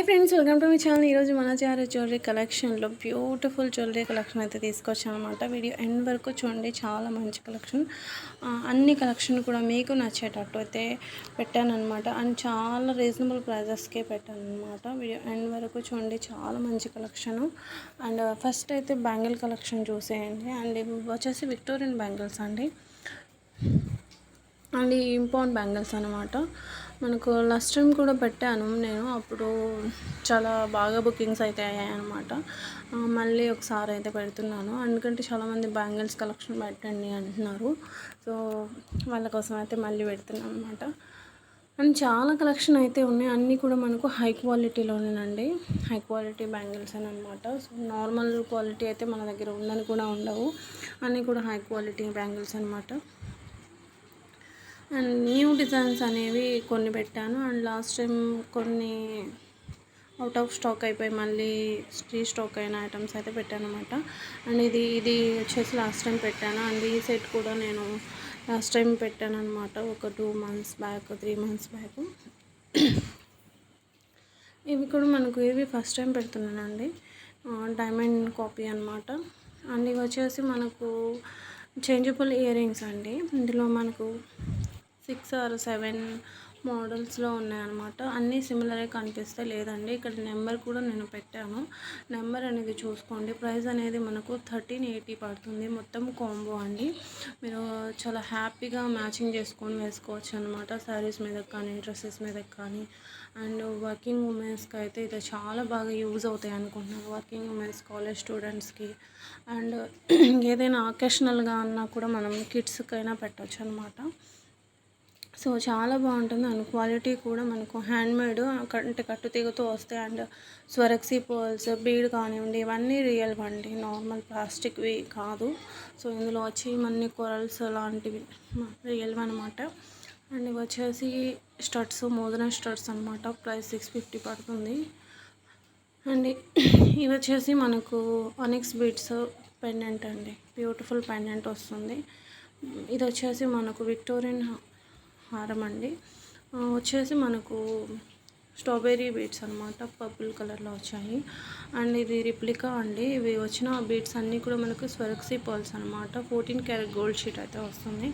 High friends welcome to మీ channel ఈరోజు మన చారే జ్యువెలరీ కలెక్షన్లో బ్యూటిఫుల్ జ్యువెలరీ కలెక్షన్ అయితే తీసుకొచ్చాను అనమాట వీడియో ఎండ్ వరకు చూడండి చాలా మంచి కలెక్షన్ అన్ని కలెక్షన్ కూడా మీకు నచ్చేటట్టు అయితే పెట్టాను అనమాట అండ్ చాలా రీజనబుల్ ప్రైజెస్కే పెట్టాను అనమాట వీడియో ఎండ్ వరకు చూడండి చాలా మంచి కలెక్షన్ అండ్ ఫస్ట్ అయితే బ్యాంగిల్ కలెక్షన్ చూసేయండి. అండ్ ఇవి వచ్చేసి విక్టోరియన్ బ్యాంగిల్స్ అండి. అండ్ ఈ ఇంపౌండ్ బ్యాంగిల్స్ అనమాట మనకు లాస్ట్ టైం కూడా పెట్టాను నేను. అప్పుడు చాలా బాగా బుకింగ్స్ అయితే అయ్యాయి అనమాట మళ్ళీ ఒకసారి అయితే పెడుతున్నాను. ఎందుకంటే చాలామంది బ్యాంగిల్స్ కలెక్షన్ పెట్టండి అంటున్నారు. సో వాళ్ళ కోసం అయితే మళ్ళీ పెడుతున్నాను అనమాట అండ్ చాలా కలెక్షన్ అయితే ఉన్నాయి. అన్నీ కూడా మనకు హై క్వాలిటీలోనేనండి హై క్వాలిటీ బ్యాంగిల్స్ అని అనమాట సో నార్మల్ క్వాలిటీ అయితే మన దగ్గర ఉందని కూడా ఉండవు. అన్నీ కూడా హై క్వాలిటీ బ్యాంగిల్స్ అనమాట అండ్ న్యూ డిజైన్స్ అనేవి కొన్ని పెట్టాను. అండ్ లాస్ట్ టైం కొన్ని అవుట్ ఆఫ్ స్టాక్ అయిపోయి మళ్ళీ స్టీ స్టాక్ అయిన ఐటమ్స్ అయితే పెట్టాను అనమాట అండ్ ఇది ఇది వచ్చేసి లాస్ట్ టైం పెట్టాను. అండ్ ఈ సెట్ కూడా నేను లాస్ట్ టైం పెట్టాను అనమాట ఒక two months back three months back ఇవి కూడా మనకు ఇవి ఫస్ట్ టైం పెడుతున్నానండి. డైమండ్ కాపీ అనమాట అండ్ ఇవి వచ్చేసి మనకు చేంజబుల్ ఇయర్ రింగ్స్ అండి. ఇందులో మనకు సిక్స్ ఆర్ సెవెన్ మోడల్స్లో ఉన్నాయన్నమాట. అన్నీ సిమిలరే కనిపిస్తే లేదండి ఇక్కడ నెంబర్ కూడా నేను పెట్టాను. నెంబర్ అనేది చూసుకోండి. ప్రైస్ అనేది మనకు థర్టీన్ ఎయిటీ పడుతుంది. మొత్తం కాంబో అండి. మీరు చాలా హ్యాపీగా మ్యాచింగ్ చేసుకొని వేసుకోవచ్చు అనమాట శారీస్ మీద కానీ డ్రెస్సెస్ మీద కానీ. అండ్ వర్కింగ్ ఉమెన్స్కి అయితే ఇది చాలా బాగా యూజ్ అవుతాయి అనుకుంటున్నాను. వర్కింగ్ ఉమెన్స్ కాలేజ్ స్టూడెంట్స్కి. అండ్ ఏదైనా అకేషనల్గా అన్నా కూడా మనం కిడ్స్కైనా పెట్టవచ్చు అనమాట సో చాలా బాగుంటుంది. అండ్ క్వాలిటీ కూడా మనకు హ్యాండ్మేడ్ అంటే కట్టు తీగతో వస్తాయి. అండ్ స్వరక్సీ పోల్స్ బీడ్ కానివ్వండి ఇవన్నీ రియల్ అండి. నార్మల్ ప్లాస్టిక్వి కాదు. సో ఇందులో వచ్చి మన్ని కొరల్స్ లాంటివి రియల్ అనమాట అండ్ ఇవి వచ్చేసి స్టడ్స్ మోదన స్టడ్స్ అనమాట ప్రైస్ సిక్స్ ఫిఫ్టీ పడుతుంది. అండ్ ఇవి వచ్చేసి మనకు అనిక్స్ బీట్స్ పెండెంట్ అండి. బ్యూటిఫుల్ పెండెంట్ వస్తుంది. ఇది వచ్చేసి మనకు విక్టోరియన్ హారం అండి. వచ్చేసి మనకు స్ట్రాబెర్రీ బీట్స్ అనమాట పర్పుల్ కలర్లో వచ్చాయి. అండ్ ఇది రిప్లికా అండి. ఇవి వచ్చిన బీట్స్ అన్నీ కూడా మనకు స్వరక్సీ పర్ల్స్ అనమాట ఫోర్టీన్ క్యారెట్ గోల్డ్ షీట్ అయితే వస్తుంది.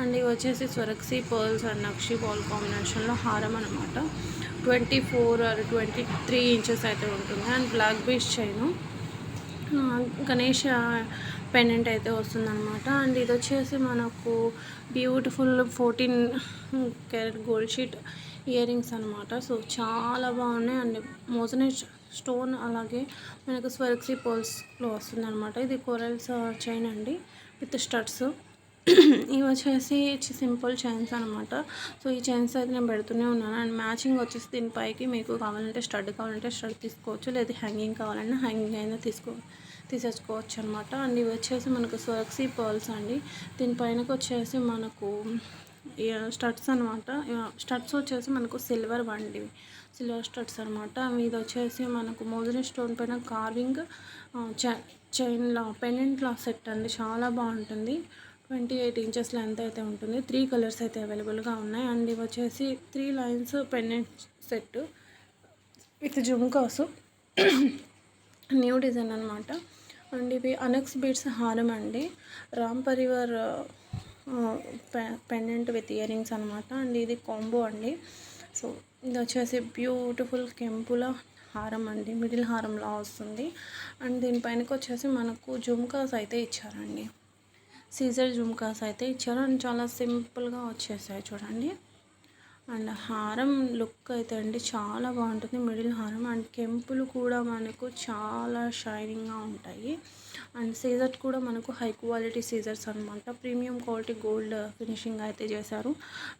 అండ్ ఇవి వచ్చేసి Swarovski pearls and nakshi ball కాంబినేషన్లో హారం అనమాట twenty four or twenty three inches అయితే ఉంటుంది. And black beads chain. Ganesh pendant అయితే వస్తుందన్నమాట. అండ్ ఇది వచ్చేసి మనకు beautiful fourteen carat gold sheet ear rings అనమాట సో చాలా బాగున్నాయి. అండ్ మోజనే స్టోన్ అలాగే మనకు స్వర్క్సీ పోల్స్లో వస్తుందన్నమాట. ఇది కొరల్స్ చైన్ అండి. విత్ స్టడ్స్ ఇవి వచ్చేసి సింపుల్ చైన్స్ అనమాట సో ఈ చైన్స్ అయితే నేను పెడుతూనే ఉన్నాను. అండ్ మ్యాచింగ్ వచ్చేసి దీనిపైకి మీకు కావాలంటే స్టడ్ కావాలంటే స్టడ్ తీసుకోవచ్చు. లేదా హ్యాంగింగ్ కావాలన్నా హ్యాంగింగ్ అయినా తీసుకోవచ్చు తీసేసుకోవచ్చు అనమాట అండ్ ఇవి వచ్చేసి మనకు సోక్సీ పర్ల్స్ అండి. దీనిపైనకి వచ్చేసి మనకు స్టడ్స్ అనమాట స్టడ్స్ వచ్చేసి మనకు సిల్వర్ వండి సిల్వర్ స్టడ్స్ అనమాట ఇది వచ్చేసి మనకు మోజరీ స్టోన్ పైన కార్వింగ్ చైన్లా పెండెంట్లా సెట్ అండి. చాలా బాగుంటుంది. ట్వంటీ ఎయిట్ ఇంచెస్ లెంత్ అయితే ఉంటుంది. త్రీ కలర్స్ అయితే అవైలబుల్గా ఉన్నాయి. అండ్ ఇవి వచ్చేసి three lines pendant set with jhumkas new design అనమాట అండ్ ఇవి అనక్స్ బీడ్స్ హారం అండి. Ram Parivar pendant with earrings అనమాట అండ్ ఇది కాంబో అండి. సో ఇది వచ్చేసి బ్యూటిఫుల్ కెంపుల హారం అండి. మిడిల్ హారంలా వస్తుంది. అండ్ దీనిపైనకి వచ్చేసి మనకు జుమ్కాస్ అయితే ఇచ్చారండి. సీజర్ జుమ్కాస్ అయితే ఇచ్చారు. అండ్ చాలా సింపుల్గా వచ్చేసాయి చూడండి. అండ్ హారం లుక్ అయితే అండి చాలా బాగుంటుంది. మిడిల్ హారం అండ్ కెంపులు కూడా మనకు చాలా షైనింగ్గా ఉంటాయి. అండ్ సీజర్ కూడా మనకు హై క్వాలిటీ సీజర్స్ అనమాట ప్రీమియం క్వాలిటీ గోల్డ్ ఫినిషింగ్ అయితే చేశారు.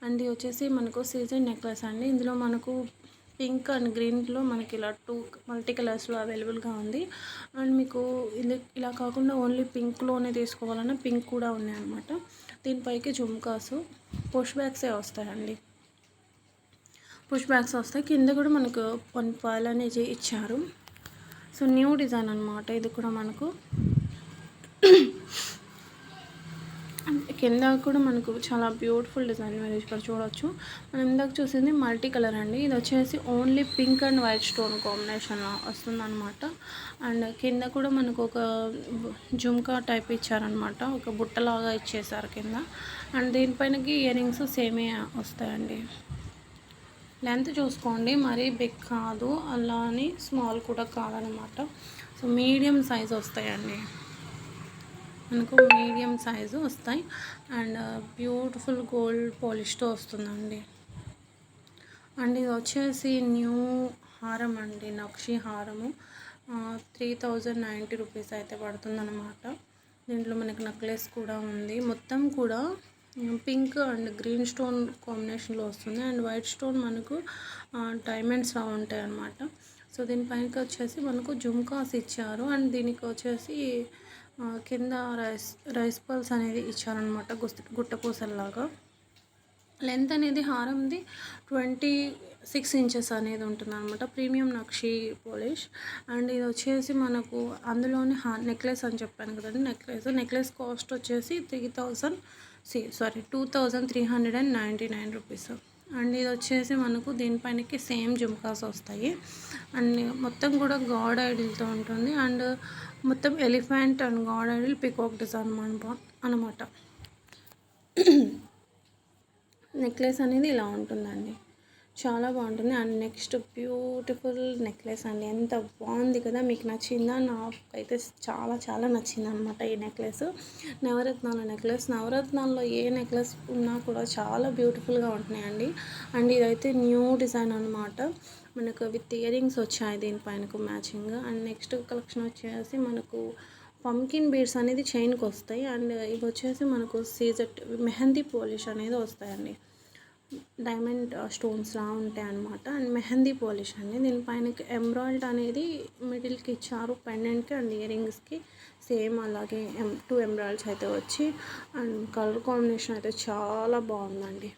అండ్ ఇది వచ్చేసి మనకు సీజర్ నెక్లెస్ అండి. ఇందులో మనకు పింక్ అండ్ గ్రీన్లో మనకి ఇలా టూ మల్టీ కలర్స్లో అవైలబుల్గా ఉంది. అండ్ మీకు ఇది ఇలా కాకుండా ఓన్లీ పింక్లోనే తీసుకోవాలన్నా పింక్ కూడా ఉన్నాయన్నమాట దీనిపైకి జుమ్కాసు పుష్ బ్యాగ్సే వస్తాయండి. పుష్ బ్యాగ్స్ వస్తాయి. కింద కూడా మనకు వన్ పాలు అనేది ఇచ్చారు. సో న్యూ డిజైన్ అనమాట ఇది కూడా మనకు. కింద కూడా మనకు చాలా బ్యూటిఫుల్ డిజైన్ మీరు ఇక్కడ చూడొచ్చు. మనం ఇందాక చూసింది మల్టీ కలర్ అండి. ఇది వచ్చేసి only pink and white stone కాంబినేషన్లో వస్తుందన్నమాట. అండ్ కింద కూడా మనకు ఒక జుమ్కా టైప్ ఇచ్చారనమాట ఒక బుట్టలాగా ఇచ్చేసారు కింద. అండ్ దీనిపైనకి ఇయర్ రింగ్స్ సేమే వస్తాయండి. లెంత్ చూసుకోండి. మరీ బిగ్ కాదు. అలా అని స్మాల్ కూడా కాదనమాట. సో మీడియం సైజ్ వస్తాయండి. మనకు మీడియం సైజు వస్తాయి. అండ్ బ్యూటిఫుల్ గోల్డ్ పాలిష్తో వస్తుందండి. అండ్ ఇది వచ్చేసి న్యూ హారం అండి. నక్షి హారము. త్రీ థౌజండ్ నైంటీ రూపీస్ అయితే పడుతుందన్నమాట దీంట్లో మనకి నెక్లెస్ కూడా ఉంది. మొత్తం కూడా పింక్ అండ్ గ్రీన్ స్టోన్ కాంబినేషన్లో వస్తుంది. అండ్ వైట్ స్టోన్ మనకు డైమండ్స్ లా ఉంటాయి అన్నమాట. సో దీనిపైనకి వచ్చేసి మనకు జుమ్కాస్ ఇచ్చారు. అండ్ దీనికి వచ్చేసి కింద రైస్ రైస్ పల్స్ అనేది ఇచ్చారనమాట గుస్త గుట్టపూసల్లాగా. లెంత్ అనేది హారంది ట్వంటీ సిక్స్ ఇంచెస్ అనేది ఉంటుంది అనమాట ప్రీమియం నక్షి పోలిష్. అండ్ ఇది వచ్చేసి మనకు అందులోనే హా నెక్లెస్ అని చెప్పాను కదండి నెక్లెస్. నెక్లెస్ కాస్ట్ వచ్చేసి three thousand sorry two thousand three hundred and ninety nine rupees. And ఇది వచ్చేసి మనకు దీనిపైనకి సేమ్ జుమ్కాస్ వస్తాయి. అండ్ మొత్తం కూడా గాడ్ ఐడిల్తో ఉంటుంది. అండ్ మొత్తం elephant and god idol peacock design అనమాట. నెక్లెస్ అనేది ఇలా ఉంటుందండి. చాలా బాగుంటుంది. అండ్ నెక్స్ట్ బ్యూటిఫుల్ నెక్లెస్ అండి. ఎంత బాగుంది కదా! మీకు నచ్చిందా? నాకైతే చాలా చాలా నచ్చింది అనమాట ఈ నెక్లెస్. నవరత్నాల నెక్లెస్. నవరత్నాల్లో ఏ నెక్లెస్ ఉన్నా కూడా చాలా బ్యూటిఫుల్గా ఉంటున్నాయండి. అండ్ ఇదైతే న్యూ డిజైన్ అనమాట మనకు విత్ ఇయర్ రింగ్స్ వచ్చాయి దీనిపైనకు మ్యాచింగ్. అండ్ నెక్స్ట్ కలెక్షన్ వచ్చేసి మనకు పంకిన్ బీడ్స్ అనేది చైన్కి వస్తాయి. అండ్ ఇవి వచ్చేసి మనకు సీజెట్ మెహందీ పోలిష్ అనేది వస్తాయండి. డైమండ్ స్టోన్స్లా ఉంటాయి అనమాట అండ్ మెహందీ పాలిష్ అండి. దీనిపైన ఎంబ్రాయిడ్ అనేది మిడిల్కి ఇచ్చారు. పెండెంట్కి అండ్ ఇయర్ రింగ్స్కి సేమ్ అలాగే ఎం టూ ఎంబ్రాయిడ్స్ అయితే వచ్చి అండ్ కలర్ కాంబినేషన్ అయితే చాలా బాగుందండి.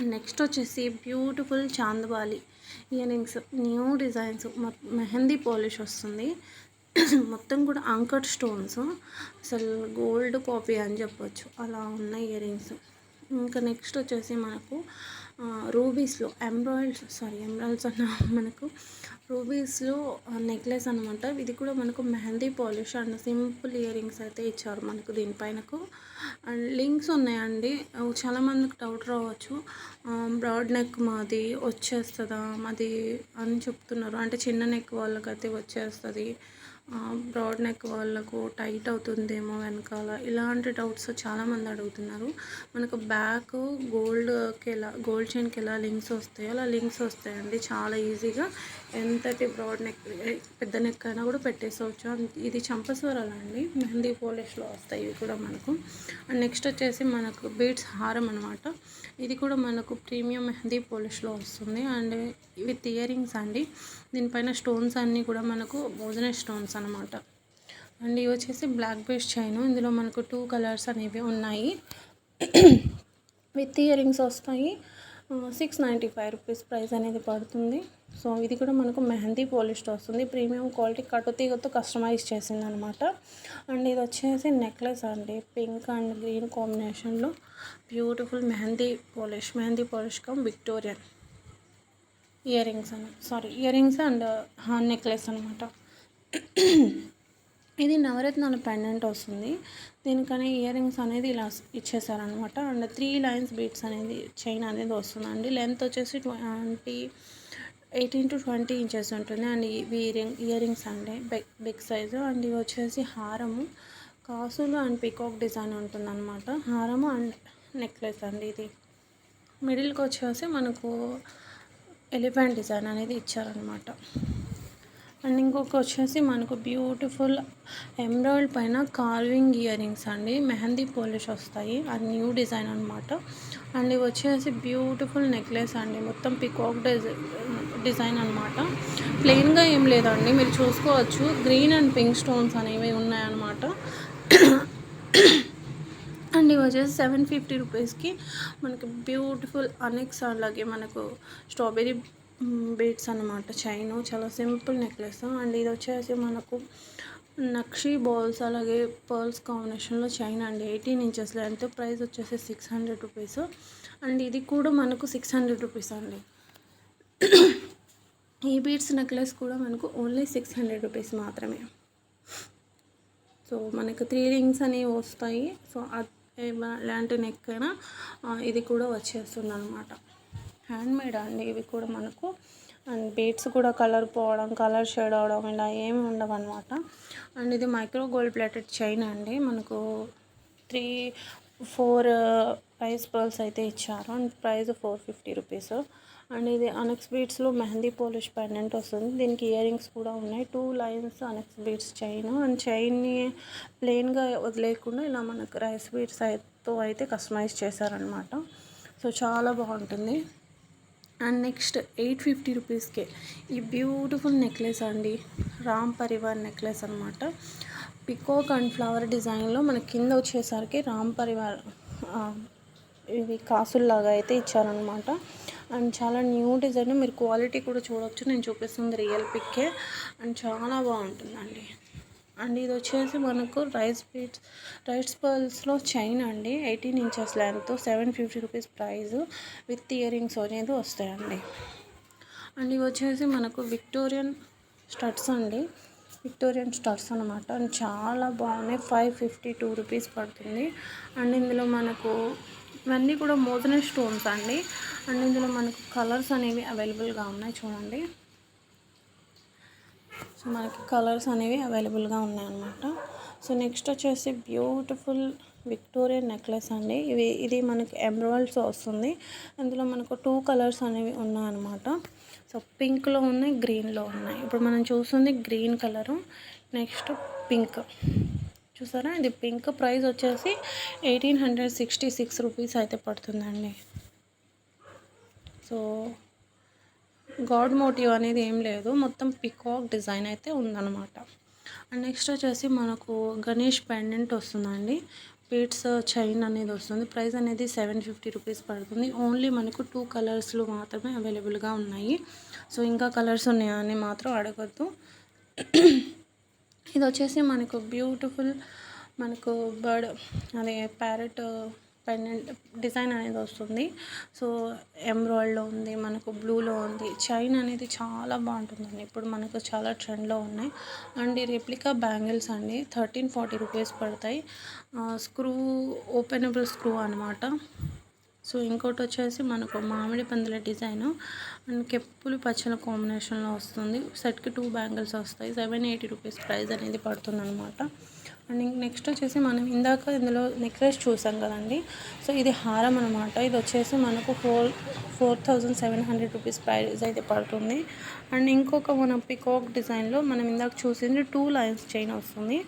నెక్స్ట్ వచ్చేసి beautiful chandbali ear rings new designs. Mehendi polish వస్తుంది. మొత్తం కూడా అంకట్ స్టోన్స్ అసలు గోల్డ్ కాపీ అని చెప్పొచ్చు. అలా ఉన్నాయి ఇయర్ రింగ్స్ ఇంకా నెక్స్ట్ వచ్చేసి మనకు రూబీస్లో ఎంబ్రాయిడ్స్ సారీ ఎంబ్రాయిడ్స్ అన్న మనకు రూబీస్లో నెక్లెస్ అనమాట ఇది కూడా మనకు mehendi polish and simple ear rings అయితే ఇచ్చారు మనకు దీనిపైనకు. అండ్ లింక్స్ ఉన్నాయండి. చాలామందికి డౌట్ రావచ్చు. బ్రాడ్ నెక్ మాది వచ్చేస్తుందా మాది అని చెప్తున్నారు. అంటే చిన్న నెక్ వాళ్ళకైతే వచ్చేస్తుంది. బ్రాడ్ నెక్ వాళ్ళకు టైట్ అవుతుందేమో వెనకాల ఇలాంటి డౌట్స్ చాలామంది అడుగుతున్నారు. మనకు బ్యాక్ గోల్డ్కి ఎలా గోల్డ్ చైన్కి ఎలా లింక్స్ వస్తాయో అలా లింక్స్ వస్తాయండి. చాలా ఈజీగా ఎంతటి బ్రాడ్ నెక్ పెద్ద నెక్ అయినా కూడా పెట్టేసుకోవచ్చు. ఇది చంపస్వరాలు అండి? మెహందీ పోలిష్లో వస్తాయి ఇవి కూడా మనకు. అండ్ నెక్స్ట్ వచ్చేసి మనకు బీడ్స్ హారం అనమాట ఇది కూడా మనకు ప్రీమియం మెహందీ పోలిష్లో వస్తుంది. అండ్ విత్ ఇయరింగ్స్ అండి. దీనిపైన స్టోన్స్ అన్నీ కూడా మనకు భోజన స్టోన్స్ అనమాట అండ్ ఇవి వచ్చేసి బ్లాక్ బేస్ చైన్. ఇందులో మనకు టూ కలర్స్ అనేవి ఉన్నాయి. విత్ ఇయర్ రింగ్స్ వస్తాయి. Six ninety five rupees price అనేది పడుతుంది. సో ఇది కూడా మనకు మెహందీ పాలిష్డ్ వస్తుంది. ప్రీమియం క్వాలిటీ కట్టుతీగతో కస్టమైజ్ చేసింది అనమాట అండ్ ఇది వచ్చేసి నెక్లెస్ అండి. పింక్ అండ్ గ్రీన్ కాంబినేషన్లో beautiful mehendi polish mehendi polish cum Victorian. Ear rings అని sorry ear rings and necklace అనమాట ఇది నవరత్నాల పెండెంట్ వస్తుంది. దీనికనే ఇయర్ రింగ్స్ అనేది ఇలా ఇచ్చేసారనమాట అండ్ త్రీ లైన్స్ బీట్స్ అనేది చైన్ అనేది వస్తుందండి. లెంత్ వచ్చేసి twenty eighteen to twenty inches ఉంటుంది. అండ్ ఇవి రింగ్ ఇయర్ రింగ్స్ అండి. Big big size. అండ్ ఇవి వచ్చేసి హారము. కాసులు అండ్ పికాక్ డిజైన్ ఉంటుందన్నమాట. హారము అండ్ నెక్లెస్ అండి ఇది. మిడిల్కి వచ్చేసి మనకు ఎలిఫెంట్ డిజైన్ అనేది ఇచ్చారనమాట అండ్ ఇంకొక వచ్చేసి మనకు బ్యూటిఫుల్ ఎంబ్రాయిడ్ పైన కార్వింగ్ ఇయర్ రింగ్స్ అండి. మెహందీ పోలిష్ వస్తాయి. అది న్యూ డిజైన్ అనమాట అండ్ ఇవి వచ్చేసి బ్యూటిఫుల్ నెక్లెస్ అండి. మొత్తం పికాక్ డిజైన్ అనమాట ప్లెయిన్గా ఏం లేదండి. మీరు చూసుకోవచ్చు. గ్రీన్ అండ్ పింక్ స్టోన్స్ అనేవి ఉన్నాయన్నమాట. అండ్ ఇవి వచ్చేసి సెవెన్ ఫిఫ్టీ రూపీస్కి మనకి బ్యూటిఫుల్ అనెక్స్ అలాగే మనకు స్ట్రాబెరీ బీట్స్ అనమాట చైన్ చాలా సింపుల్ నెక్లెస్ అండ్ ఇది వచ్చేసి మనకు నక్షి బాల్స్ అలాగే పర్ల్స్ కాంబినేషన్లో చైన్ అండి ఎయిటీన్ ఇంచెస్ లెంత్ ప్రైస్ వచ్చేసి సిక్స్ హండ్రెడ్ రూపీస్ అండ్ ఇది కూడా మనకు సిక్స్ హండ్రెడ్ రూపీస్ అండి. ఈ బీడ్స్ నెక్లెస్ కూడా మనకు ఓన్లీ సిక్స్ హండ్రెడ్ రూపీస్ మాత్రమే. సో మనకు త్రీ రింగ్స్ అనేవి వస్తాయి. సో అలాంటి నెక్ అయినా ఇది కూడా వచ్చేస్తుంది అనమాట హ్యాండ్మేడ్ అండి. ఇవి కూడా మనకు అండ్ బీట్స్ కూడా కలర్ పోవడం కలర్ షేడ్ అవడం ఇలా ఏమి ఉండవు అనమాట అండ్ ఇది మైక్రో గోల్డ్ ప్లేటెడ్ చైన్ అండి. మనకు three four uh, price pearls అయితే ఇచ్చారు. And price four fifty rupees and ఇది అనెక్స్ బీట్స్లో మెహందీ పోలిష్ పెండెంట్ వస్తుంది. దీనికి ఇయర్ రింగ్స్ కూడా ఉన్నాయి. Two lines onyx beads chain and చైన్ని ప్లెయిన్గా వదిలేయకుండా ఇలా మనకు రైస్ బీట్స్ అయితే అయితే కస్టమైజ్ చేశారనమాట సో చాలా బాగుంటుంది. అండ్ నెక్స్ట్ ఎయిట్ ఫిఫ్టీ రూపీస్కే ఈ బ్యూటిఫుల్ నెక్లెస్ అండి. రామ్ పరివార్ నెక్లెస్ అనమాట పికోక్ అండ్ ఫ్లవర్ డిజైన్లో మన కింద వచ్చేసరికి రామ్ పరివార్ ఇవి కాసుల్లాగా అయితే ఇచ్చారనమాట అండ్ చాలా న్యూ డిజైన్ మీరు క్వాలిటీ కూడా చూడవచ్చు నేను చూపిస్తుంది రియల్ పిక్కే. అండ్ చాలా బాగుంటుందండి. అండ్ ఇది వచ్చేసి మనకు రైస్ బీట్స్ రైస్ పర్ల్స్లో చైన్ అండి. Eighteen inches length seven fifty rupees price with ear rings అనేది వస్తాయండి. అండ్ ఇవి వచ్చేసి మనకు విక్టోరియన్ స్టడ్స్ అండి. విక్టోరియన్ స్టడ్స్ అనమాట అండ్ చాలా బాగున్నాయి. ఫైవ్ ఫిఫ్టీ టూ రూపీస్ పడుతుంది. అండ్ ఇందులో మనకు ఇవన్నీ కూడా మోదన స్టోన్స్ అండి. అండ్ ఇందులో మనకు కలర్స్ అనేవి అవైలబుల్గా ఉన్నాయి చూడండి. సో మనకి కలర్స్ అనేవి అవైలబుల్గా ఉన్నాయన్నమాట సో నెక్స్ట్ వచ్చేసి బ్యూటిఫుల్ విక్టోరియన్ నెక్లెస్ అండి. ఇవి ఇది మనకి ఎంబ్రాయిడ్స్ వస్తుంది. అందులో మనకు టూ కలర్స్ అనేవి ఉన్నాయన్నమాట సో పింక్లో ఉన్నాయి గ్రీన్లో ఉన్నాయి. ఇప్పుడు మనం చూస్తుంది గ్రీన్ కలరు నెక్స్ట్ పింక్ చూసారా? ఇది పింక్ ప్రైస్ వచ్చేసి eighteen hundred sixty six rupees అయితే పడుతుందండి. సో గాడ్ మోటివ్ అనేది ఏం లేదు. మొత్తం పికాక్ డిజైన్ అయితే ఉందన్నమాట. అండ్ నెక్స్ట్ వచ్చేసి మనకు గణేష్ పెండెంట్ వస్తుందండి. బీట్స్ చైన్ అనేది వస్తుంది. ప్రైస్ అనేది సెవెన్ ఫిఫ్టీ రూపీస్ పడుతుంది. ఓన్లీ మనకు టూ కలర్స్లో మాత్రమే అవైలబుల్గా ఉన్నాయి. సో ఇంకా కలర్స్ ఉన్నాయా అని మాత్రం అడగద్దు. ఇది వచ్చేసి మనకు బ్యూటిఫుల్ మనకు బర్డ్ అదే ప్యారెట్ పెండెంట్ డిజైన్ అనేది వస్తుంది. సో ఎమ్రాయిడ్లో ఉంది మనకు బ్లూలో ఉంది. చైన్ అనేది చాలా బాగుంటుందండి. ఇప్పుడు మనకు చాలా ట్రెండ్లో ఉన్నాయి. అండ్ ఈ రెప్లికా బ్యాంగిల్స్ అండి థర్టీన్ ఫార్టీ రూపీస్ పడతాయి. స్క్రూ ఓపెనబుల్ స్క్రూ అనమాట సో ఇంకోటి వచ్చేసి మనకు మామిడి పందుల డిజైన్ అండ్ కెప్పులు పచ్చల కాంబినేషన్లో వస్తుంది. సెట్కి టూ బ్యాంగిల్స్ వస్తాయి. సెవెన్ ఎయిటీ రూపీస్ ప్రైస్ అనేది పడుతుంది అనమాట అండ్ నెక్స్ట్ వచ్చేసి మనం ఇందాక ఇందులో నెక్లెస్ చూసాం కదండి. సో ఇది హారం అనమాట ఇది వచ్చేసి మనకు four four thousand seven hundred rupees price అయితే పడుతుంది. అండ్ ఇంకొక మన పికాక్ డిజైన్లో మనం ఇందాక చూసింది టూ లైన్స్ చైన్ వస్తుంది.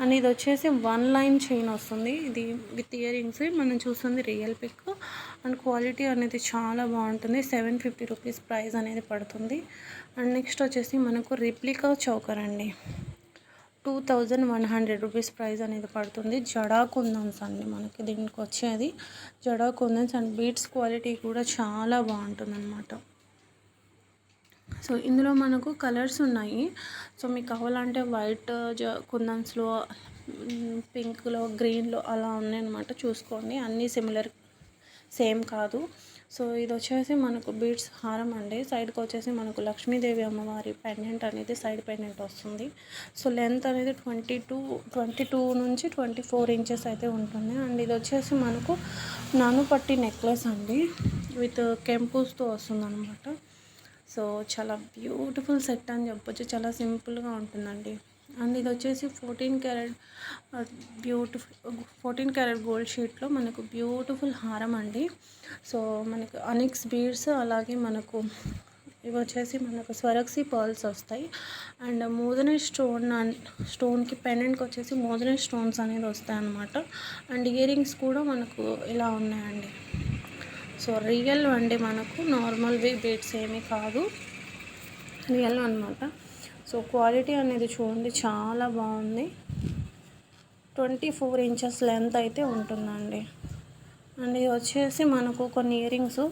అండ్ ఇది వచ్చేసి వన్ లైన్ చైన్ వస్తుంది. ఇది విత్ ఇయర్ రింగ్స్ మనం చూస్తుంది రియల్ పిక్ అండ్ క్వాలిటీ అనేది చాలా బాగుంటుంది. సెవెన్ ఫిఫ్టీ రూపీస్ ప్రైస్ అనేది పడుతుంది. అండ్ నెక్స్ట్ వచ్చేసి మనకు రిప్లికా చౌకర్ అండి. Two thousand one hundred rupees price అనేది పడుతుంది. జడా కుందన్స్ అండి మనకి దీనికి వచ్చేది jadau kundans and beads quality కూడా చాలా బాగుంటుంది అనమాట సో ఇందులో మనకు కలర్స్ ఉన్నాయి. సో మీకు కావాలంటే వైట్ జ కుందన్స్లో పింక్లో గ్రీన్లో అలా ఉన్నాయన్నమాట. చూసుకోండి. అన్నీ సిమిలర్ సేమ్ కాదు. సో ఇది వచ్చేసి మనకు బీడ్స్ హారం అండి. సైడ్కి వచ్చేసి మనకు లక్ష్మీదేవి అమ్మవారి పెండెంట్ అనేది సైడ్ పెండెంట్ వస్తుంది. సో లెంత్ అనేది ట్వంటీ టూ ట్వంటీ టూ నుంచి ట్వంటీ ఫోర్ ఇంచెస్ అయితే ఉంటుంది. అండ్ ఇది వచ్చేసి మనకు నానుపట్టి నెక్లెస్ అండి. విత్ కెంపూస్తో వస్తుంది అనమాట సో చాలా బ్యూటిఫుల్ సెట్ అని చెప్పొచ్చు. చాలా సింపుల్గా ఉంటుందండి. అండ్ ఇది వచ్చేసి fourteen carat beautiful fourteen carat gold షీట్లో మనకు బ్యూటిఫుల్ హారం అండి. సో మనకు అనిక్స్ బీడ్స్ అలాగే మనకు ఇవి వచ్చేసి మనకు స్వరక్సి పర్ల్స్ వస్తాయి. అండ్ మోదనే స్టోన్ స్టోన్కి పెండెంట్కి వచ్చేసి మోదనే స్టోన్స్ అనేది వస్తాయి అన్నమాట. అండ్ ఇయర్ రింగ్స్ కూడా మనకు ఇలా ఉన్నాయండి. సో రియల్ అండి మనకు నార్మల్ వే బీడ్స్ ఏమీ కాదు. రియల్ అనమాట సో క్వాలిటీ అనేది చూడండి చాలా బాగుంది. ట్వంటీ ఫోర్ ఇంచెస్ లెంత్ అయితే ఉంటుందండి. అండ్ ఇది వచ్చేసి మనకు కొన్ని ఇయరింగ్స్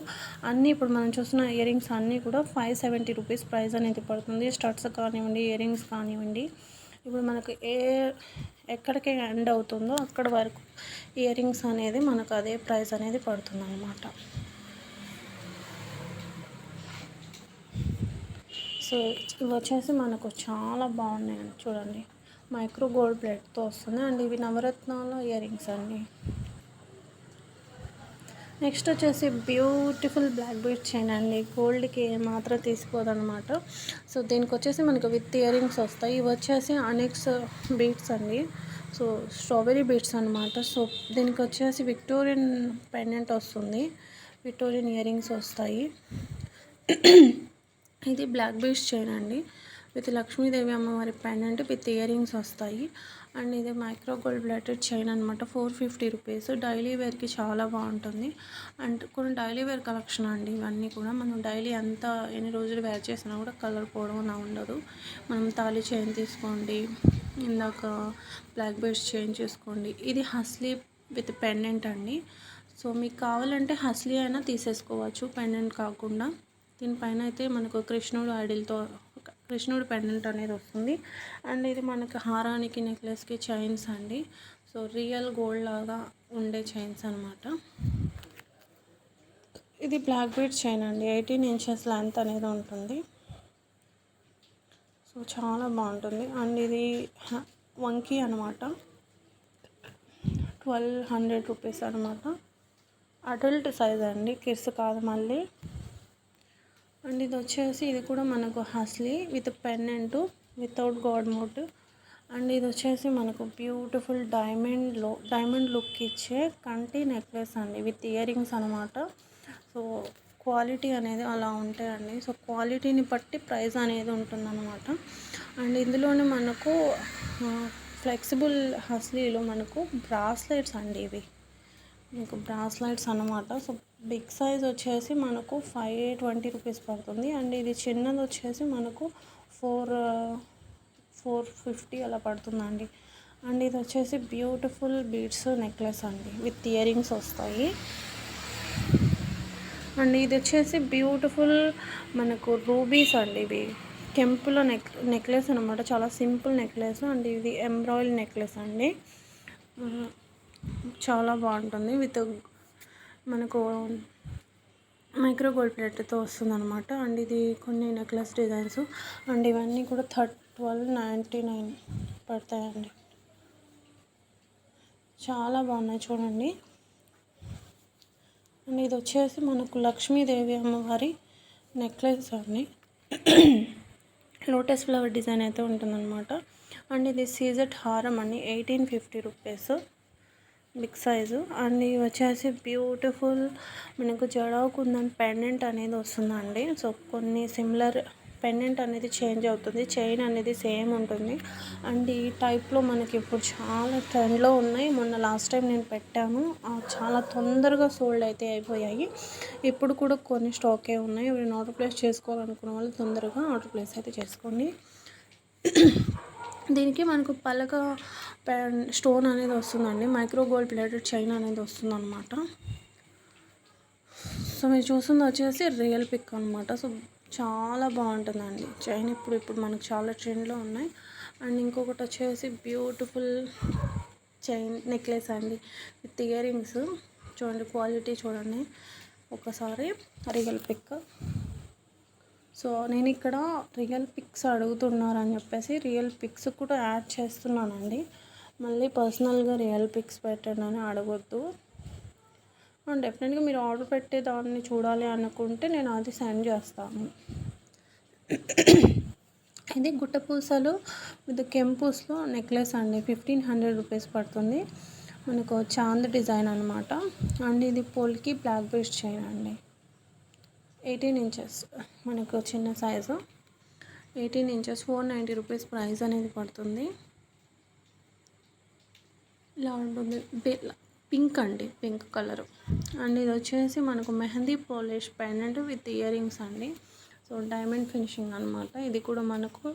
అన్నీ ఇప్పుడు మనం చూసిన ఇయరింగ్స్ అన్నీ కూడా ఫైవ్ సెవెంటీ రూపీస్ ప్రైస్ అనేది పడుతుంది. స్టడ్స్ కానివ్వండి ఇయరింగ్స్ కానివ్వండి. ఇప్పుడు మనకు ఏ ఎక్కడికి ఎండ్ అవుతుందో అక్కడ వరకు ఇయరింగ్స్ అనేది మనకు అదే ప్రైస్ అనేది పడుతుంది అనమాట సో ఇవి వచ్చేసి మనకు చాలా బాగున్నాయండి చూడండి. మైక్రో గోల్డ్ ప్లేట్తో వస్తుంది అండ్ ఇవి నవరత్నాల ఇయర్ రింగ్స్ అండి. నెక్స్ట్ వచ్చేసి బ్యూటిఫుల్ బ్లాక్ బీట్ చైన్ అండి. గోల్డ్కి మాత్రం తీసుకోదనమాట సో దీనికి వచ్చేసి మనకు విత్ ఇయర్ రింగ్స్ వస్తాయి. ఇవి వచ్చేసి అనెక్స్ బీట్స్ అండి. సో స్ట్రాబెరీ బీట్స్ అనమాట సో దీనికి వచ్చేసి విక్టోరియన్ పెండెంట్ వస్తుంది. విక్టోరియన్ ఇయర్ రింగ్స్ వస్తాయి. ఇది బ్లాక్ బీట్స్ చైన్ అండి. విత్ లక్ష్మీదేవి అమ్మవారి పెండెంట్ విత్ ఇయర్ రింగ్స్ వస్తాయి. అండ్ ఇది మైక్రో గోల్డ్ బ్లాటెడ్ చైన్ అనమాట ఫోర్ ఫిఫ్టీ రూపీస్. డైలీ వేర్కి చాలా బాగుంటుంది. అండ్ కొన్ని డైలీ వేర్ కలెక్షన్ అండి ఇవన్నీ కూడా. మనం డైలీ అంతా ఎన్ని రోజులు వేర్ చేసినా కూడా కలర్ పోవడం అలా ఉండదు. మనం తాళి చైన్ తీసుకోండి. ఇందాక బ్లాక్ బెడ్స్ చైన్ చేసుకోండి. ఇది హస్లీ విత్ పెండెంట్ అండి. సో మీకు కావాలంటే హస్లీ అయినా తీసేసుకోవచ్చు. పెండెంట్ కాకుండా దీనిపైన అయితే మనకు కృష్ణుడు ఐడిల్తో కృష్ణుడు పెండెంట్ అనేది వస్తుంది. అండ్ ఇది మనకు హారానికి నెక్లెస్కి చైన్స్ అండి. సో రియల్ గోల్డ్ లాగా ఉండే చైన్స్ అనమాట ఇది బ్లాక్ బీట్ చైన్ అండి. ఎయిటీన్ ఇంచెస్ లెంత్ అనేది ఉంటుంది. సో చాలా బాగుంటుంది. అండ్ ఇది వంకీ అనమాట ట్వెల్వ్ హండ్రెడ్ రూపీస్ అనమాట అడల్ట్ సైజ్ అండి. కిడ్స్ కాదు మళ్ళీ. అండ్ ఇది వచ్చేసి ఇది కూడా మనకు hasli with pendant without god mote and ఇది వచ్చేసి మనకు బ్యూటిఫుల్ డైమండ్లో డైమండ్ లుక్ ఇచ్చే కంటి నెక్లెస్ అండి విత్ ఇయర్ రింగ్స్ అనమాట సో క్వాలిటీ అనేది అలా ఉంటాయండి సో క్వాలిటీని బట్టి ప్రైస్ అనేది ఉంటుందన్నమాట. అండ్ ఇందులోనే మనకు ఫ్లెక్సిబుల్ హస్లీలో మనకు బ్రాస్లెట్స్ అండి ఇవి. మీకు బ్రాస్లెట్స్ అనమాట సో బిగ్ సైజ్ వచ్చేసి మనకు ఫైవ్ ట్వంటీ రూపీస్ పడుతుంది. అండ్ ఇది చిన్నది వచ్చేసి మనకు ఫోర్ ఫోర్ ఫిఫ్టీ అలా పడుతుందండి. అండ్ ఇది వచ్చేసి బ్యూటిఫుల్ బీడ్స్ నెక్లెస్ అండి విత్ ఇయరింగ్స్ వస్తాయి. అండ్ ఇది వచ్చేసి బ్యూటిఫుల్ మనకు రూబీస్ అండి ఇవి. కెంపుల నెక్ నెక్లెస్ అనమాట చాలా సింపుల్ నెక్లెస్. అండ్ ఇది ఎంబ్రాయిల్ నెక్లెస్ అండి. చాలా బాగుంటుంది. విత్ మనకు మైక్రో గోల్డ్ ప్లేట్తో వస్తుందన్నమాట. అండ్ ఇది కొన్ని నెక్లెస్ డిజైన్స్. అండ్ ఇవన్నీ కూడా థర్ట్ ట్వెల్వ్ నైంటీ నైన్ పడతాయండి. చాలా బాగున్నాయి చూడండి. అండ్ ఇది వచ్చేసి మనకు లక్ష్మీదేవి అమ్మవారి నెక్లెస్ అండి. లోటస్ ఫ్లవర్ డిజైన్ అయితే ఉంటుందన్నమాట. అండ్ ఇది సీజెట్ హారం అండి eighteen fifty rupees. Big size. And ఇవి వచ్చేసి బ్యూటిఫుల్ మనకు జడవకుందని పెండెంట్ అనేది వస్తుందండి. సో కొన్ని సిమిలర్ పెండెంట్ అనేది చేంజ్ అవుతుంది. చైన్ అనేది సేమ్ ఉంటుంది. అండ్ ఈ టైప్లో మనకి ఇప్పుడు చాలా ట్రెండ్లో ఉన్నాయి. మొన్న లాస్ట్ టైం నేను పెట్టాను. చాలా తొందరగా సోల్డ్ అయితే అయిపోయాయి. ఇప్పుడు కూడా కొన్ని స్టాకే ఉన్నాయి. నేను ఆర్డర్ ప్లేస్ చేసుకోవాలనుకున్న వాళ్ళు తొందరగా ఆర్డర్ ప్లేస్ అయితే చేసుకోండి. దీనికి మనకు పలక స్టోన్ అనేది వస్తుందండి. మైక్రో గోల్డ్ ప్లేటెడ్ చైన్ అనేది వస్తుందన్నమాట. సో మీరు చూస్తుంది వచ్చేసి రియల్ పిక్ అనమాట సో చాలా బాగుంటుందండి. చైన్ ఇప్పుడు ఇప్పుడు మనకు చాలా ట్రెండ్లో ఉన్నాయి. అండ్ ఇంకొకటి వచ్చేసి బ్యూటిఫుల్ చైన్ నెక్లెస్ అండి. విత్ ఇయర్ రింగ్స్ చూడండి క్వాలిటీ చూడండి. ఒకసారి రియల్ పిక్. సో నేను ఇక్కడ రియల్ పిక్స్ అడుగుతున్నారని చెప్పేసి రియల్ పిక్స్ కూడా యాడ్ చేస్తున్నానండి. మళ్ళీ పర్సనల్గా రియల్ పిక్స్ పెట్టండి అని అడగొద్దు. డెఫినెట్గా మీరు ఆర్డర్ పెట్టే దాన్ని చూడాలి అనుకుంటే నేను అది సెండ్ చేస్తాను. ఇది గుట్ట పూసలు విత్ కెంపూస్లో నెక్లెస్ అండి. ఫిఫ్టీన్ హండ్రెడ్ రూపీస్ పడుతుంది. మనకు చాంద్ డిజైన్ అనమాట అండ్ ఇది పోల్కి బ్లాక్ బెస్ట్ చైన్ అండి. ఎయిటీన్ ఇంచెస్ మనకు చిన్న size. Eighteen inches four ninety rupees price అనేది పడుతుంది. ఇలా ఉంటుంది. పింక్ అండి పింక్ కలర్. అండ్ ఇది వచ్చేసి మనకు mehndi polish pendant with earrings అండి. సో డైమండ్ ఫినిషింగ్ అనమాట ఇది కూడా మనకు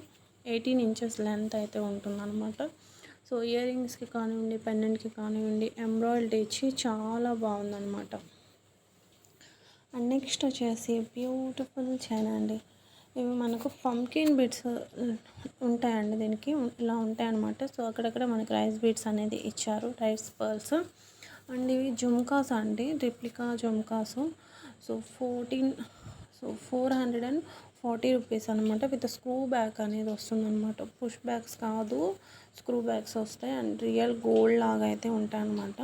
ఎయిటీన్ ఇంచెస్ లెంత్ అయితే ఉంటుందన్నమాట. సో ఇయర్ రింగ్స్కి కానివ్వండి పెండెంట్కి కానివ్వండి ఎంబ్రాయిడరీ ఇచ్చి చాలా బాగుందన్నమాట. అండ్ నెక్స్ట్ వచ్చేసి బ్యూటిఫుల్ చైన్ అండి. ఇవి మనకు పంకిన్ బీట్స్ uh, ఉంటాయండి దీనికి. ఇలా ఉంటాయన్నమాట. సో అక్కడక్కడ మనకి రైస్ బీట్స్ అనేది ఇచ్చారు. రైస్ పర్ల్స్ అండ్ ఇవి జుమ్కాస్ అండి. Replica jhumkas. So fourteen so four hundred and forty rupees అనమాట విత్ స్క్రూ బ్యాగ్ అనేది వస్తుందన్నమాట. పుష్ బ్యాగ్స్ కాదు స్క్రూ బ్యాగ్స్ వస్తాయి. అండ్ రియల్ గోల్డ్ లాగా అయితే ఉంటాయన్నమాట.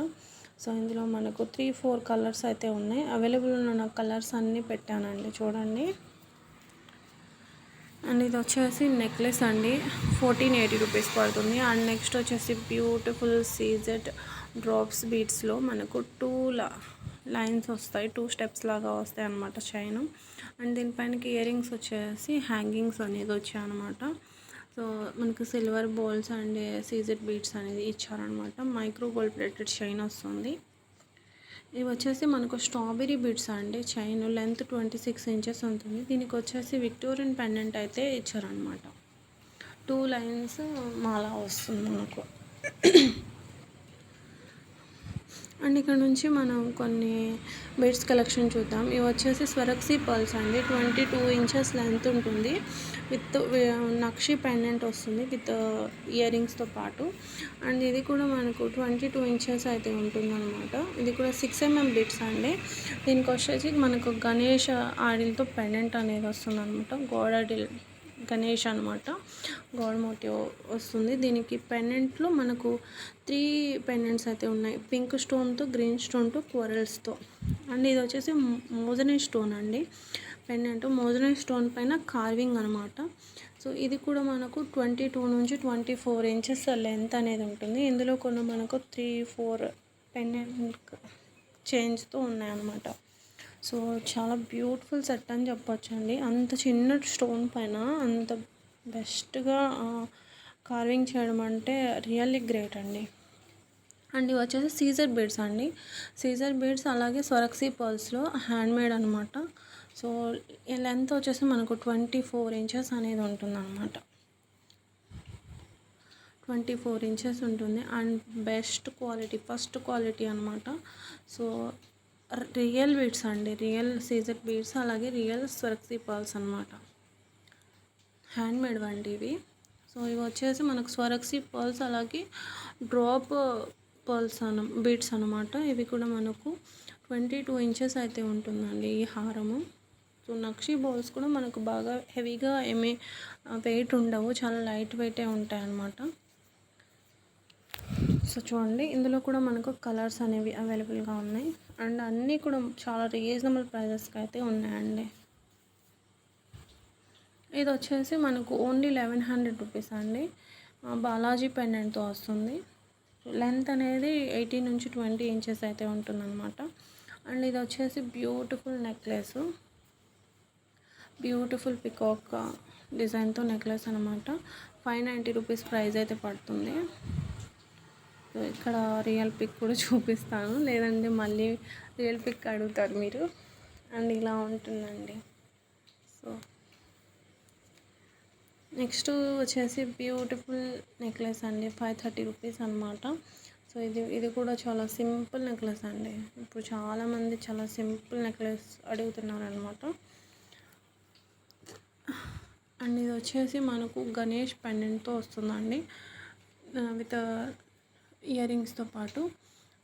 సో ఇందులో మనకు త్రీ ఫోర్ కలర్స్ అయితే ఉన్నాయి. అవైలబుల్ ఉన్న కలర్స్ అన్నీ పెట్టానండి. చూడండి. అండ్ ఇది వచ్చేసి నెక్లెస్ అండి. ఫోర్టీన్ ఎయిటీ రూపీస్ పడుతుంది. అండ్ నెక్స్ట్ వచ్చేసి బ్యూటిఫుల్ సీజెడ్ డ్రాప్స్ బీట్స్లో మనకు టూ లా లైన్స్ వస్తాయి. టూ స్టెప్స్ లాగా వస్తాయి అనమాట చైన్. అండ్ దీనిపైన ఇయర్ రింగ్స్ వచ్చేసి హ్యాంగింగ్స్ అనేది వచ్చాయి అనమాట సో మనకు silver balls and CZ beads అనేది ఇచ్చారనమాట మైక్రో గోల్డ్ ప్లేటెడ్ చైన్ వస్తుంది. ఇవి వచ్చేసి మనకు స్ట్రాబెరీ బిడ్స్ అండి. Chain length twenty six inches ఉంటుంది. దీనికి వచ్చేసి విక్టోరియన్ పెండెంట్ అయితే ఇచ్చారనమాట టూ లైన్స్ మాలా వస్తుంది మనకు. అండ్ ఇక్కడ నుంచి మనం కొన్ని బెడ్స్ కలెక్షన్ చూద్దాం. ఇవి వచ్చేసి స్వరక్సీ పర్ల్స్ అండి. ట్వంటీ టూ ఇంచెస్ లెంత్ ఉంటుంది. విత్ నక్షి పెండెంట్ వస్తుంది విత్ ఇయర్ రింగ్స్తో పాటు. అండ్ ఇది కూడా మనకు ట్వంటీ టూ ఇంచెస్ అయితే ఉంటుంది అనమాట ఇది కూడా సిక్స్ ఎంఎం బిట్స్ అండి. దీనికి వచ్చేసి మనకు గణేష్ ఆడిల్తో పెండెంట్ అనేది వస్తుంది అనమాట గోడడిల్ గణేష్ అనమాట గాడ్ మోటివ్ వస్తుంది. దీనికి పెండెంట్లో మనకు త్రీ పెండెంట్స్ అయితే ఉన్నాయి. పింక్ స్టోన్తో గ్రీన్ స్టోన్తో క్వరల్స్తో. అండ్ ఇది వచ్చేసి మోజనే స్టోన్ అండి. పెండెంట్ మోజనే స్టోన్ పైన కార్వింగ్ అనమాట సో ఇది కూడా మనకు ట్వంటీ టూ నుంచి ట్వంటీ ఫోర్ ఇంచెస్ లెంత్ అనేది ఉంటుంది. ఇందులో కొన్ని మనకు త్రీ ఫోర్ పెండెంట్ చేంజ్తో ఉన్నాయన్నమాట. సో చాలా బ్యూటిఫుల్ సెట్ అని చెప్పొచ్చు అండి అంత చిన్న స్టోన్ పైన అంత బెస్ట్గా కార్వింగ్ చేయడం అంటే రియల్లీ గ్రేట్ అండి. అండ్ ఇవి వచ్చేసి సీజర్ బీడ్స్ అండి. సీజర్ బీడ్స్ అలాగే స్వరక్సీ పర్ల్స్లో హ్యాండ్ మేడ్ అనమాట సో లెంత్ వచ్చేసి మనకు ట్వంటీ ఫోర్ ఇంచెస్ అనేది ఉంటుంది అనమాట ట్వంటీ ఫోర్ ఇంచెస్ ఉంటుంది. And best quality first quality అనమాట సో రియల్ బీడ్స్ అండి. రియల్ సీజర్ బీడ్స్ అలాగే రియల్ స్వరక్సి పాల్స్ అనమాట హ్యాండ్మేడ్ అండి ఇవి. సో ఇవి వచ్చేసి మనకు స్వరక్సీ పర్ల్స్ అలాగే డ్రాప్ పర్ల్స్ అన బీడ్స్ అనమాట ఇవి కూడా మనకు ట్వంటీ టూ ఇంచెస్ అయితే ఉంటుందండి ఈ హారము. సో నక్షి బౌల్స్ కూడా మనకు బాగా హెవీగా ఏమీ వెయిట్ ఉండవు. చాలా లైట్ వెయిటే ఉంటాయి అన్నమాట. సో చూడండి. ఇందులో కూడా మనకు కలర్స్ అనేవి అవైలబుల్గా ఉన్నాయి. అండ్ అన్నీ కూడా చాలా రీజనబుల్ ప్రైజెస్కి అయితే ఉన్నాయండి. ఇది వచ్చేసి మనకు ఓన్లీ లెవెన్ హండ్రెడ్ రూపీస్ అండి. బాలాజీ పెండెంట్తో వస్తుంది. లెంత్ అనేది ఎయిటీన్ నుంచి ట్వంటీ ఇంచెస్ అయితే ఉంటుందన్నమాట. అండ్ ఇది వచ్చేసి బ్యూటిఫుల్ నెక్లెస్. బ్యూటిఫుల్ పికాక్ డిజైన్తో నెక్లెస్ అనమాట ఫైవ్ నైంటీ రూపీస్ ప్రైస్ అయితే పడుతుంది. సో ఇక్కడ రియల్ పిక్ కూడా చూపిస్తాను. లేదంటే మళ్ళీ రియల్ పిక్ అడుగుతారు మీరు. అండ్ ఇలా ఉంటుందండి. సో నెక్స్ట్ వచ్చేసి బ్యూటిఫుల్ నెక్లెస్ అండి. ఫైవ్ థర్టీ రూపీస్ అనమాట సో ఇది ఇది కూడా చాలా సింపుల్ నెక్లెస్ అండి. ఇప్పుడు చాలామంది చాలా సింపుల్ నెక్లెస్ అడుగుతున్నారు అనమాట అండ్ ఇది వచ్చేసి మనకు గణేష్ పెండెంట్తో వస్తుందండి. విత్ ఇయర్ రింగ్స్తో పాటు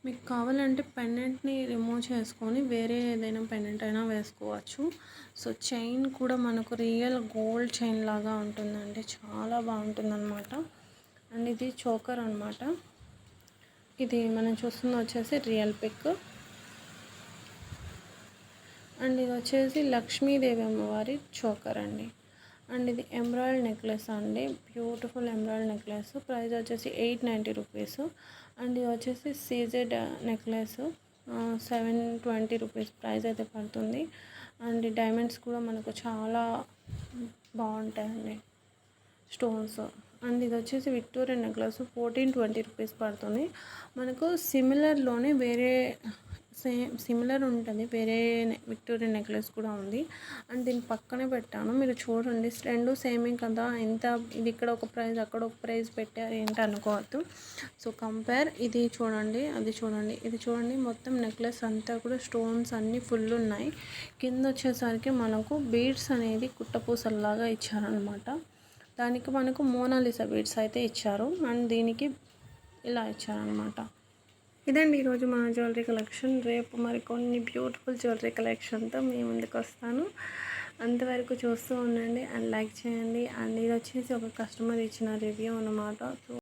మీకు కావాలంటే పెండెంట్ని రిమూవ్ చేసుకొని వేరే ఏదైనా పెండెంట్ అయినా వేసుకోవచ్చు. సో చైన్ కూడా మనకు రియల్ గోల్డ్ చైన్ లాగా ఉంటుందండి. చాలా బాగుంటుందన్నమాట. అండ్ ఇది చోకర్ అనమాట ఇది మనం చూస్తుంది వచ్చేసి రియల్ పిక్. అండ్ ఇది వచ్చేసి లక్ష్మీదేవి అమ్మవారి చోకర్ అండి. అండ్ ఇది ఎంబ్రాయిడ్ నెక్లెస్ అండి. Beautiful embroidered necklace. ప్రైస్ వచ్చేసి ఎయిట్ నైంటీ రూపీస్. అండ్ ఇది వచ్చేసి CZ necklace. Seven twenty rupees price అయితే పడుతుంది. అండ్ డైమండ్స్ కూడా మనకు చాలా బాగుంటాయండి స్టోన్స్. అండ్ ఇది వచ్చేసి Victoria necklace. Fourteen twenty rupees పడుతుంది. మనకు సిమిలర్లోనే వేరే సేమ్ సిమిలర్ ఉంటుంది. వేరే విక్టోరియా నెక్లెస్ కూడా ఉంది. అండ్ దీని పక్కనే పెట్టాను. మీరు చూడండి. రెండు సేమే కదా. ఎంత ఇది ఇక్కడ ఒక ప్రైస్ అక్కడ ఒక ప్రైస్ పెట్టారు ఏంటి అనుకోవద్దు. సో కంపేర్ ఇది చూడండి. అది చూడండి. ఇది చూడండి. మొత్తం నెక్లెస్ అంతా కూడా స్టోన్స్ అన్నీ ఫుల్ ఉన్నాయి. కింద వచ్చేసరికి మనకు బీడ్స్ అనేది కుట్టపూసల్లాగా ఇచ్చారనమాట దానికి మనకు మోనాలిసా బీడ్స్ అయితే ఇచ్చారు. అండ్ దీనికి ఇలా ఇచ్చారనమాట ఇదండి ఈరోజు మా జ్యువెలరీ కలెక్షన్. రేపు మరి కొన్ని బ్యూటిఫుల్ జ్యువెలరీ కలెక్షన్తో మీ ముందుకు వస్తాను. అంతవరకు చూస్తూ ఉండండి అండ్ లైక్ చేయండి. అండ్ ఇది వచ్చేసి ఒక కస్టమర్ ఇచ్చిన రివ్యూ అనమాట సో